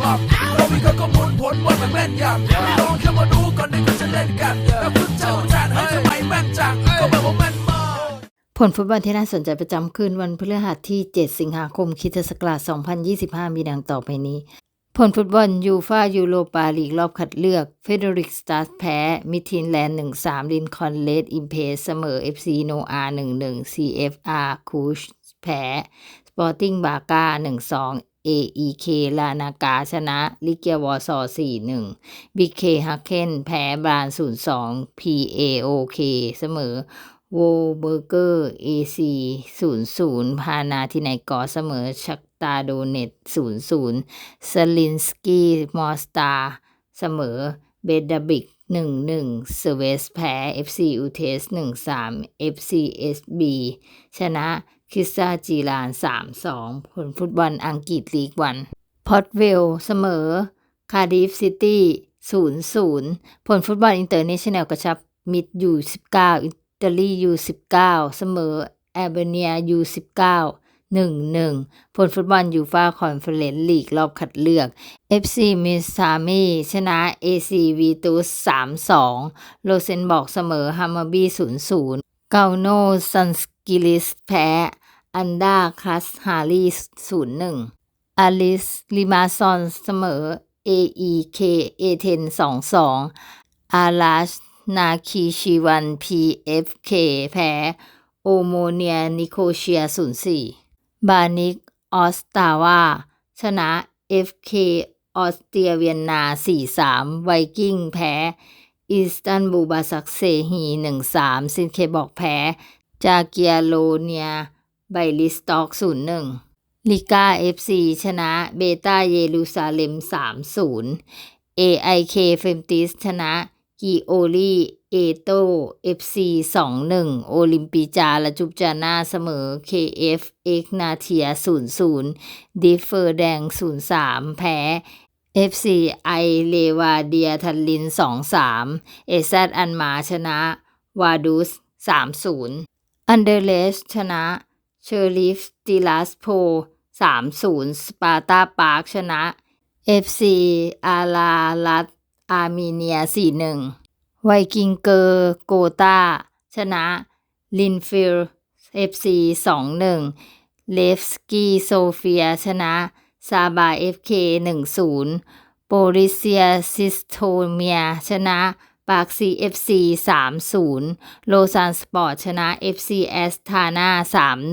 หลับเรามีข้อมูลผลว่ามันแม่นยำลองแค่มาดูก่อนที่เขาจะเล่นกันแล้วคุณเจ้าจานให้ทำไมแม่นจังก็แบบว่าแม่นมากผลฟุตบอลที่น่าสนใจประจำคืนวันพฤหัสที่ 7 สิงหาคมคริสตศักราช2025 มีดังต่อไปนี้ ผลฟุตบอลยูฟายูโรปาลีกรอบคัดเลือก เฟเดริกสตาร์แพ้ มิทีนแลนด์ 1-3 ลินคอนเลดอิมเพสเสมอ FC โนอา1-1 CFR คูชแพ้ สปอร์ติ้งบาก้า1-2 AEK ลานากาชนะ ลิเกียวอซอ4-1 บิ๊กเคฮักเคนแพ้บราน 0-2 PAOK เสมอโวเบอร์เกอร์ AC 00พานาทินัยกอเสมอชักตาโดเนต00สลินสกี้มอสตาเสมอเบดาบิก1-1เซเวสแพ้ FC อูเทสหนึ่งสาม FCSB ชนะ คริสตาจีราน 3-2 ผลฟุตบอลอังกฤษลีกวัน พอตเวลเสมอ คาร์ดิฟซิตี้0-0 ผลฟุตบอลอินเตอร์เนชั่นแนลกระชับมิดยู19อิตาลียู19เสมอแอลเบเนียยู19 1-1 ผลฟุตบอลยูฟาคอนเฟอเรนซ์ลีกรอบคัดเลือก FC มิสซามีชนะ AC วีตูส3-2 โลเซนบอกเสมอฮัมมาบี0-0 เกาโนซันสกิลิสแพ้ อันดาคลัสฮารี0-1อลิสลิมาซอนเสมอ AEK A10 2-2อาราชนาคีชีวัน PFK แพ้ โอโมเนียนิโคเชีย 0-4 บานิก ออสตาวา ชนะ FK ออสเตรียเวียนนา 4-3 ไวกิ้งแพ้ อิสตันบูลบาซักเซฮี 1-3 ซินเคบอกแพ้ จาเกียโลเนีย ไบลิสตอก0-1ลิกา FC ชนะเบต้าเยรูซาเล็ม3-0 AIK เฟมติสชนะกิโอลีเอโต FC 2-1โอลิมปิจาและจุบจาน่าเสมอ KF เอกนาเทีย0-0ดิฟเฟอร์แดง0-3แพ้ FC ไอเลวาเดียทันลิน2-3เอซอันมาชนะวาดุส3-0อันเดอร์เลสชนะ เชอริฟติลัสโพ3-0 สปาร์ตาปาร์คชนะ FC อาลาลัตอาร์เมเนีย 4-1 ไวกิงเกอร์โกตาชนะ ลินฟิล FC 2-1เลฟสกี้โซเฟียชนะซาบา FK 1-0โปริเซียซิสโทเมียชนะ ปากซี FC 3-0โลซานสปอร์ตชนะ FC แอสทานา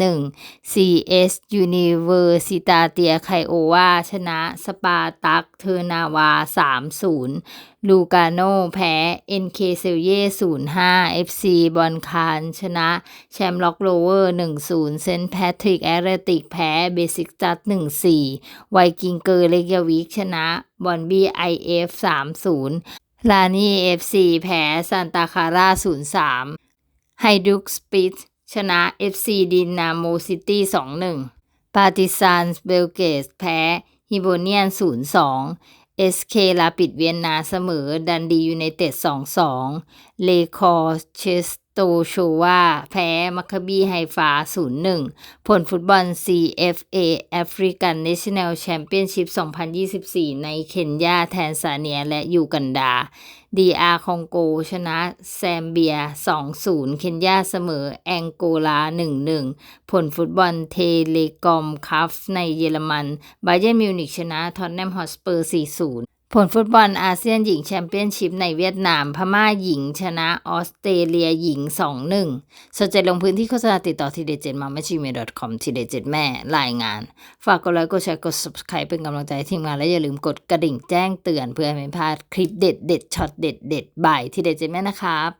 3-1 CS ยูนิเวอร์ซิตาเตียไคโอวาชนะสปาตักเทอร์นาวา3-0ลูกาโนแพ้ NK เซลเย่0-5 FC บอลคานชนะแชมป์ล็อกโลเวอร์1-0เซนต์แพทริกแอตเลติกแพ้เบสิกจัด1-4ไวกิงเกอร์เลกยาวิกชนะบอนบี้ IF 3-0 ลานี่ FC แพ้ซานตาคาร่า 0-3 ไฮดุกสปิตชนะเอฟซีดินาโมซิตี้ 2-1 ปาติซานเบลเกสแพ้ฮิโบเนียน 0-2 SK ลาปิดเวียนนาเสมอ ดันดียูไนเต็ด 2-2 เลคอร์เชส ตโชวาแพ้มัคคบีไฮฟา 0-1 ผลฟุตบอล CFA African National Championship 2024 ในเคนยา แทนซาเนีย และยูกันดา DR คองโก ชนะแซมเบีย 2-0 เคนยาเสมอ แองโกลา 1-1 ผลฟุตบอลเทเลกอมคัฟในเยอรมัน บาเย r n นมิวนิกชนะ ทอนแนมฮอสเปอร์ 4-0 ผลฟุตบอลอาเซียนหญิงแชมเปี้ยนชิพในเวียดนาม พม่าหญิงชนะออสเตรเลียหญิง 2-1 สนใจลงพื้นที่โฆษณาติดต่อทีเดเจ็ดมาไม่ชีเมดคอมทีเดเจ็ดแม่รายงาน ฝากกดไลค์กดแชร์กด subscribe เป็นกำลังใจให้ทีมงานและอย่าลืมกดกระดิ่งแจ้งเตือนเพื่อไม่พลาดคลิปเด็ดเด็ดช็อตเด็ดเด็ดบ่ายทีเดเจ็ดแม่นะครับ